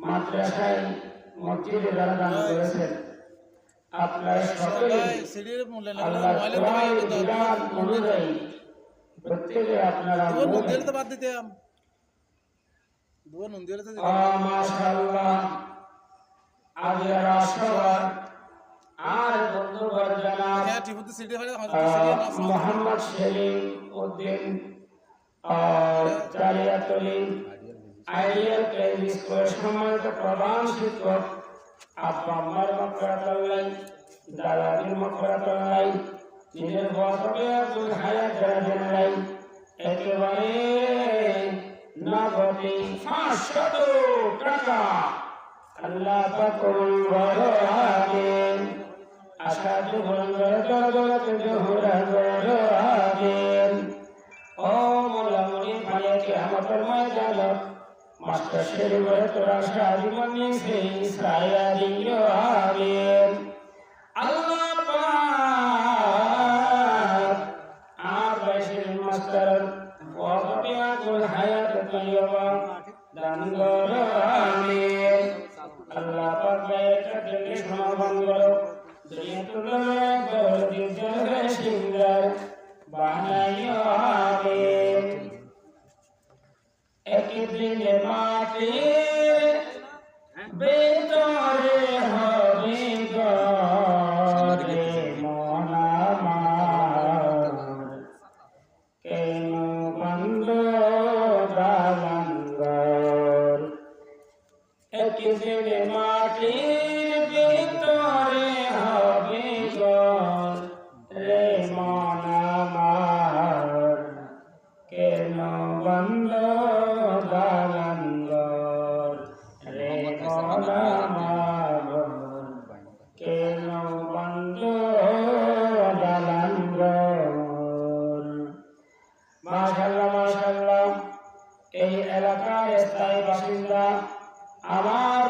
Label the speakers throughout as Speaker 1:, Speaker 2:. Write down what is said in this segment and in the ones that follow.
Speaker 1: মাদ্রাসায় মসজিদে যারা দান করেছেন আপনারা সকলে
Speaker 2: সিডির মূল্য
Speaker 1: আল্লাহ কোরআনের বিধান অনুযায়ী প্রত্যেকে আপনারা মাশাআল্লাহ। আজরা সবার আর বন্ধুবর জানাব
Speaker 2: হ্যাঁ
Speaker 1: মোহাম্মদ সেলিম উদ্দিন আর চালিয়াতলি আইডিয়াল প্রাইমারি স্কুলের সম্মানিত প্রধান শিক্ষক আব্বা আম্মার মকরাতাল্লাই দাদাদির মকরাতাল্লাই নিজের বছরে আব্দুল হায়াত জানাজানাই একেবারে নগদে পাঁচশত টাকা। আল্লাহ পাকুল বড় আমিন আসাদু বন্ধর দরদরতে জোহরা বড় আমিন ও মোলামুনি ভাইয়াকে আমাদের ময়দানত মাস্টার শরীফের তোরা সাজমনি সেই সায়া দিও আমিন একদিন মাটির ভিতরে হবে গরে মন আমার, কেন বন্ধ দালাঙ্গর রে মনামার কেন বন্ধ দালাঙ্গর মাশাল্লাহ মাশাল্লাহ এই এলাকার স্থায়ী বাসিন্দা আমার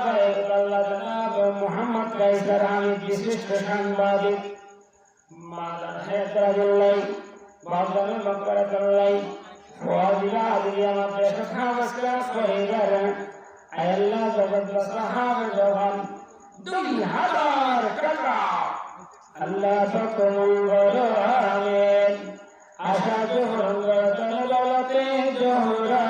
Speaker 1: জনাব মোহাম্মদ কাইসার আমি বিশিষ্ট সাংবাদিক, মাদার হেদরাজুল্লাহ বাবদান মকরাতুল্লাহ ওয়াজিলা আদিয়া মাদ্রাসা খাবাসকা করিগার আল্লাহ জগৎ সাহাব জওয়ান দুই হাজার টাকা। আল্লাহ তকমুল বড় আশা জোহর জোহরা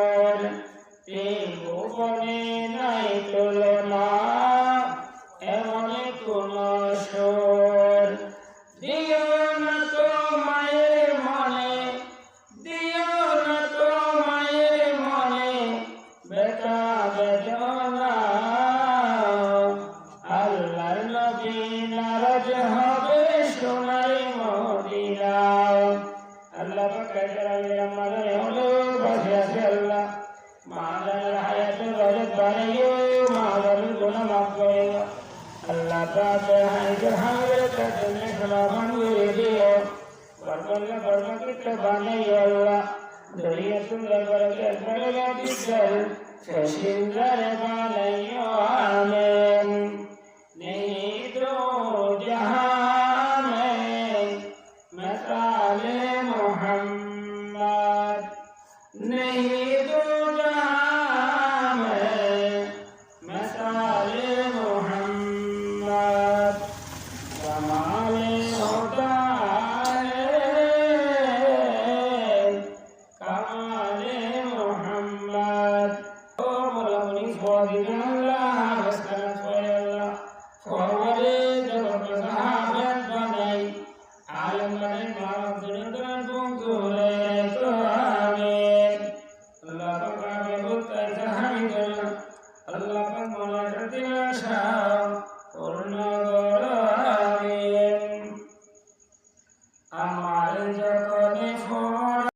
Speaker 1: ভুবনে নাই তুলনা, এমন কোন সোর দিও না তো মায়ের মনে, দিও না তো মায়ের মনে, বেটা বেদনা। আল্লাহর নবী নারাজ হবে সোনাই মদিনা। আল্লাহ পাকের কালামে আমাদের হলো আল্লাহ। மாதர் ஹயத்து வருவரையோ மாதர் குணமாக்கையோ அல்லாஹ் தாத்த ஹயத்து ஹாதரத் துன்னை சலாமன் உரிதியோ பர்மல்ல பர்மகிட்ட பானையோ அல்லாஹ் துரியத்தும் ஆமே आलम बने मालम सुरेंद्रन